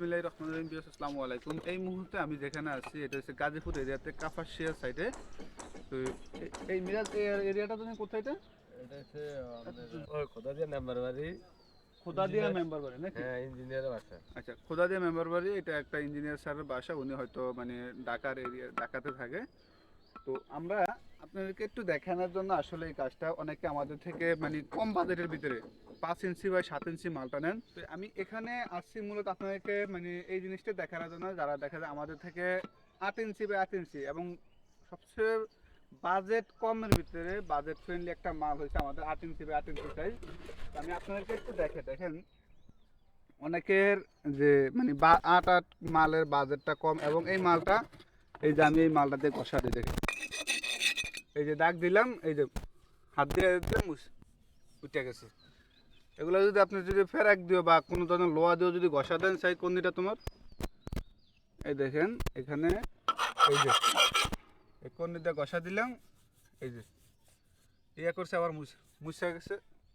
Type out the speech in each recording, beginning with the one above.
বিসমিল্লাহির রহমানির রহিম আসসালামু আলাইকুম। এই মুহূর্তে আমি যেখানে আছি এটা হচ্ছে গাজীপুর এরিয়াতে কাফাশিয়া সাইডে। তো এই মিরাজ এরিয়াটা তুমি কোথায় এটা? খোদা দিয়া নাম্বার বাড়ি। খোদাদিয়া মেম্বার বাড়ি নাকি? হ্যাঁ ইঞ্জিনিয়ারের বাসা। আচ্ছা খোদাদিয়া মেম্বার বাড়ি এটা একটা ইঞ্জিনিয়ার স্যারের বাসা উনি হয়তো মানে ঢাকার এরিয়া ঢাকাতে থাকে। তো আমরা আপনাদেরকে একটু দেখানোর জন্য আসলে এই কাজটা অনেকে আমাদের থেকে মানে কম বাজেটের ভিতরে পাঁচ ইঞ্চি বা সাত ইঞ্চি মালটা নেন। তো আমি এখানে আসছি মূলত আপনাদেরকে মানে এই জিনিসটা দেখানোর জন্য, যারা দেখা যায় আমাদের থেকে আট ইঞ্চি বা আট ইঞ্চি এবং সবচেয়ে বাজেট কমের ভিতরে বাজেট ফ্রেন্ডলি একটা মাল হয়েছে আমাদের আট ইঞ্চি বা আট ইঞ্চি সাইজ আমি আপনাদেরকে একটু দেখে দেখেন, অনেকের যে মানে আট আট মালের বাজেটটা কম এবং এই মালটা, এই যে আমি এই মালটা দিয়ে কষা দিই দেখে এই যে দাগ দিলাম, এই যে হাত দিয়ে উঠে গেছে। এগুলো যদি আপনি যদি ফেরাক দিও বা কোনো ধরনের লোহা দিয়েও যদি ঘষা দেন, সাই কোন দিটা তোমার? এই দেখেন, এখানে এই যে, এই কোন দিটা ঘষা দিলাম, এই যে ইয়ে করছে আবার মুছ গেছে,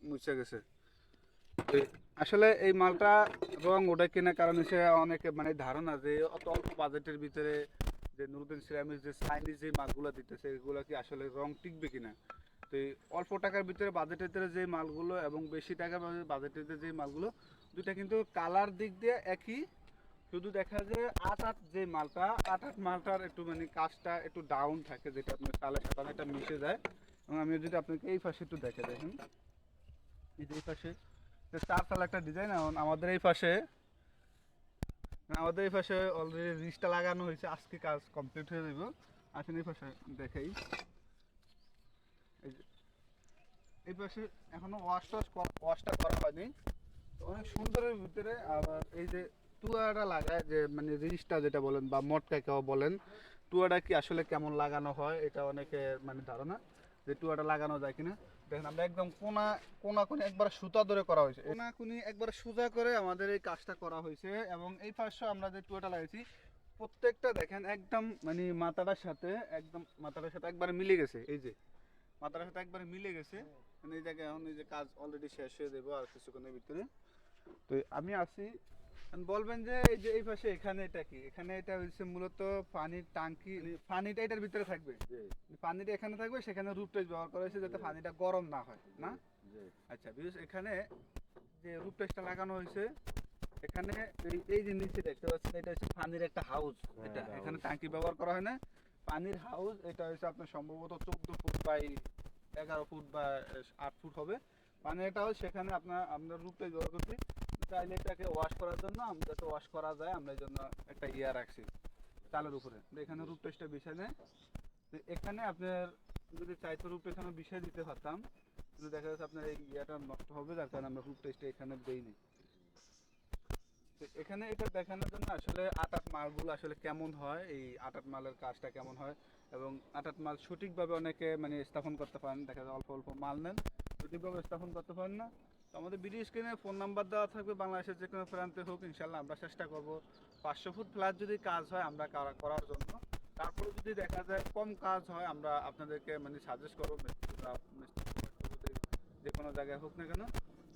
মুছা গেছে। আসলে এই মালটা রং ওটা কেনার কারণ হচ্ছে অনেকে মানে ধারণা যে অত অল্প বাজেটের ভিতরে যে নুরুদ্দিন সিরামিক যে চাইনিজ যে মালগুলো দিতেছে, এগুলো কি আসলে রং টিকবে কিনা? তো এই অল্প টাকার ভিতরে বাজেটের ভিতরে যে মালগুলো এবং বেশি টাকার বাজেটের ভিতরে যে মালগুলো দুটা কিন্তু কালার দিক দিয়ে একই। শুধু দেখা যায় আট আট যে মালটা, আট আট মালটার একটু মানে কাজটা একটু ডাউন থাকে, যেটা আপনার কালের সাথে একটা মিশে যায়। এবং আমি যদি আপনাকে এই পাশে একটু দেখে দেখেন। এই যে এই পাশে চার চাল একটা ডিজাইন আমাদের এই পাশে আমাদের এই পাশে অলরেডি রিচটা লাগানো হয়েছে, আজকে কাজ কমপ্লিট হয়ে যাবে আসেন এই পাশে দেখাই। এই পাশে এখনও ওয়াশ টাশ ওয়াশটা করা হয়নি। অনেক সুন্দরের ভিতরে আবার এই যে টুয়াটা লাগায় যে মানে রিচটা যেটা বলেন বা মটকা কেউ বলেন টুয়াটা কি আসলে কেমন লাগানো হয়, এটা অনেকে মানে ধারণা। যে টুয়াটা লাগানো যায় কিনা। দেখেন, আমরা একদম কোনা কোনা কোনে একবার সুতা ধরে করা হয়েছে। কোনা কোনি একবার সোজা করে আমাদের এই কাজটা করা হয়েছে এবং এই পাশে আমরা যে টুয়াটা লাগাইছি, প্রত্যেকটা দেখেন একদম মানে মাথাটার সাথে একদম মাথাটার সাথে একবারে মিলে গেছে। এই যে, মাথাটার সাথে একবারে মিলে গেছে। মানে এই জায়গায় এখন এই যে কাজ অলরেডি শেষ হয়ে দেবো আর কিছুক্ষণের ভিতরে। তো আমি আসি বলবেন যে এই যে এই পাশে এখানে এটা কি? এখানে এটা হচ্ছে মূলত পানির টাঙ্কি পানিটা এটার ভিতরে থাকবে। পানিটা এখানে থাকবে সেখানে রূপটেজ ব্যবহার করা হয়েছে যাতে পানিটা গরম না হয় না? আচ্ছা বিশেষ এখানে যে রূপটেজটা লাগানো হয়েছে এখানে এই এই যে নিচে দেখতে পাচ্ছেন এটা হচ্ছে পানির একটা হাউস হ্যাঁ, এটা এখানে টাঙ্কি ব্যবহার করা হয় না। পানির হাউস এটা হচ্ছে আপনার সম্ভবত চোদ্দ ফুট বাই এগারো ফুট বা আট ফুট হবে। পানির একটা হাউস সেখানে আপনার আমরা রূপটেজ ব্যবহার করছি। চাইলে এটাকে ওয়াশ করার জন্য যাতে ওয়াশ করা যায়, আমরা এই জন্য একটা ইয়া রাখছি, চালের উপরে। এখানে রূপটেজটা বিছায় নেয় তো এখানে আপনার যদি চাইতো রূপ এখানে বিষয় দিতে পারতাম, কিন্তু দেখা যাচ্ছে আপনার এই ইয়েটা নষ্ট হবে, যার কারণে আমরা রূপ টেস্টটা এখানে দেইনি এখানে এটা দেখানোর জন্য আসলে আটাট মালগুলো আসলে কেমন হয়, এই আটাট মালের কাজটা কেমন হয়, এবং আটাট মাল সঠিকভাবে অনেকে মানে স্থাপন করতে পারেন। দেখা যায় অল্প অল্প মাল নেন, সঠিকভাবে স্থাপন করতে পারেন না। আমাদের ভিডিও স্ক্রিনে ফোন নাম্বার দেওয়া থাকবে, বাংলাদেশের যে কোনো প্রান্তে হোক ইনশাল্লাহ আমরা চেষ্টা করব। পাঁচশো ফুট ফ্ল্যাট যদি কাজ হয় আমরা করার জন্য। তারপরে যদি দেখা যায় কম কাজ হয়, আমরা আপনাদেরকে মানে সাজেস্ট করব যে- কোনো জায়গায় হোক না কেন।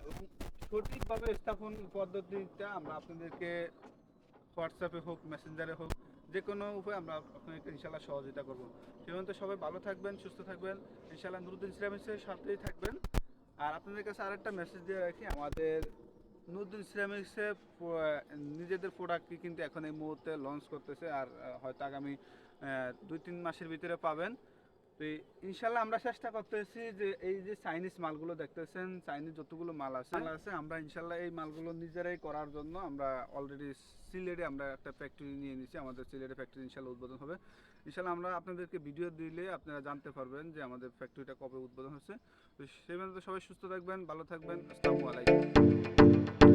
এবং সঠিকভাবে স্থাপন পদ্ধতিটা আমরা আপনাদেরকে হোয়াটসঅ্যাপে হোক, মেসেঞ্জারে হোক, যে কোনো উপায়ে আমরা আপনাদেরকে ইনশাল্লাহ সহযোগিতা করব। সে পর্যন্ত সবাই ভালো থাকবেন, সুস্থ থাকবেন। ইনশাল্লাহ নুরুদ্দিন সিরামিক্সের সাথেই থাকবেন। আর আপনাদের কাছে আরেকটা মেসেজ দিয়ে রাখি, আমাদের নতুন সিরামিক্সে নিজেদের প্রোডাক্টটি কিন্তু এখন এই মুহূর্তে লঞ্চ করতেছে, আর হয়তো আগামী দুই তিন মাসের ভিতরে পাবেন। তো ইনশাল্লাহ আমরা চেষ্টা করতেছি যে এই যে চাইনিজ মালগুলো দেখতেছেন চাইনিজ যতগুলো মাল আছে মাল আছে, আমরা ইনশাল্লাহ এই মালগুলো নিজেরাই করার জন্য আমরা অলরেডি সিলেটে আমরা একটা ফ্যাক্টরি নিয়ে নিয়েছি আমাদের সিলেটে ফ্যাক্টরি ইনশাল্লাহ উদ্বোধন হবে। ইনশাল্লাহ আমরা আপনাদেরকে ভিডিও দিলে আপনারা জানতে পারবেন যে আমাদের ফ্যাক্টরিটা কবে উদ্বোধন হচ্ছে। তো সেই সবাই সুস্থ থাকবেন, ভালো থাকবেন, আসসালামু আলাইকুম।